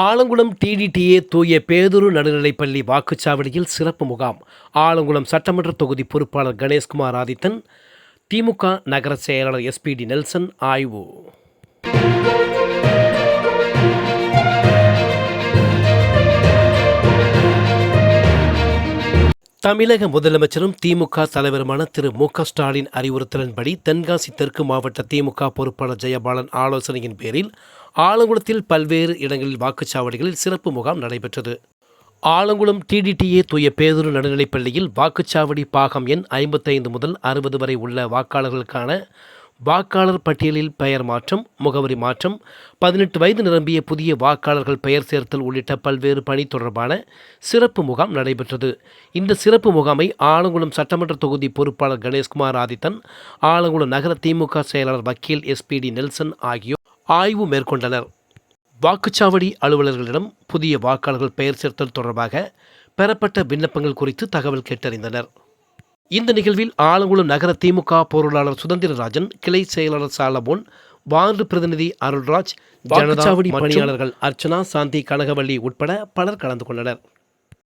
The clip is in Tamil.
ஆலங்குளம் டிடிடிஏ தூய பேதுரு நடுநிலைப்பள்ளி வாக்குச்சாவடியில் சிறப்பு முகாம். ஆலங்குளம் சட்டமன்ற தொகுதி பொறுப்பாளர் கணேஷ்குமார் ஆதித்தன் திமுக நகர செயலாளர் எஸ்பிடி நெல்சன் ஆய்வு. தமிழக முதலமைச்சரும் திமுக தலைவருமான திரு மு க ஸ்டாலின் அறிவுறுத்தலின்படி தென்காசி தெற்கு மாவட்ட திமுக பொறுப்பாளர் ஜெயபாலன் ஆலோசனையின் பேரில் ஆலங்குளத்தில் பல்வேறு இடங்களில் வாக்குச்சாவடிகளில் சிறப்பு முகாம் நடைபெற்றது. ஆலங்குளம் டிடிடிஏ தூய பேதூர் நடுநிலைப்பள்ளியில் வாக்குச்சாவடி பாகம் எண் ஐம்பத்தைந்து முதல் அறுபது வரை உள்ள வாக்காளர்களுக்கான வாக்காளர் பட்டியலில் பெயர் மாற்றம் முகவரி மாற்றம் பதினெட்டு வயது நிரம்பிய புதிய வாக்காளர்கள் பெயர் சேர்த்தல் உள்ளிட்ட பல்வேறு பணி தொடர்பான சிறப்பு முகாம் நடைபெற்றது. இந்த சிறப்பு முகாமை ஆலங்குளம் சட்டமன்ற தொகுதி பொறுப்பாளர் கணேஷ்குமார் ஆதித்தன் ஆலங்குளம் நகர திமுக செயலாளர் வக்கீல் எஸ்பிடி நெல்சன் ஆகியோர் ஆய்வு மேற்கொண்டனர். வாக்குச்சாவடி அலுவலர்களிடம் புதிய வாக்காளர்கள் பெயர் சேர்த்தல் தொடர்பாக பெறப்பட்ட விண்ணப்பங்கள் குறித்து தகவல் கேட்டறிந்தனர். இந்த நிகழ்வில் ஆலங்குளம் நகர திமுக பொருளாளர் சுதந்திரராஜன் கிளை செயலாளர் சாலமோன் வார்டு பிரதிநிதி அருள்ராஜ் வாக்குச்சாவடி பணியாளர்கள் அர்ச்சனா சாந்தி கனகவள்ளி உட்பட பலர் கலந்து கொண்டனர்.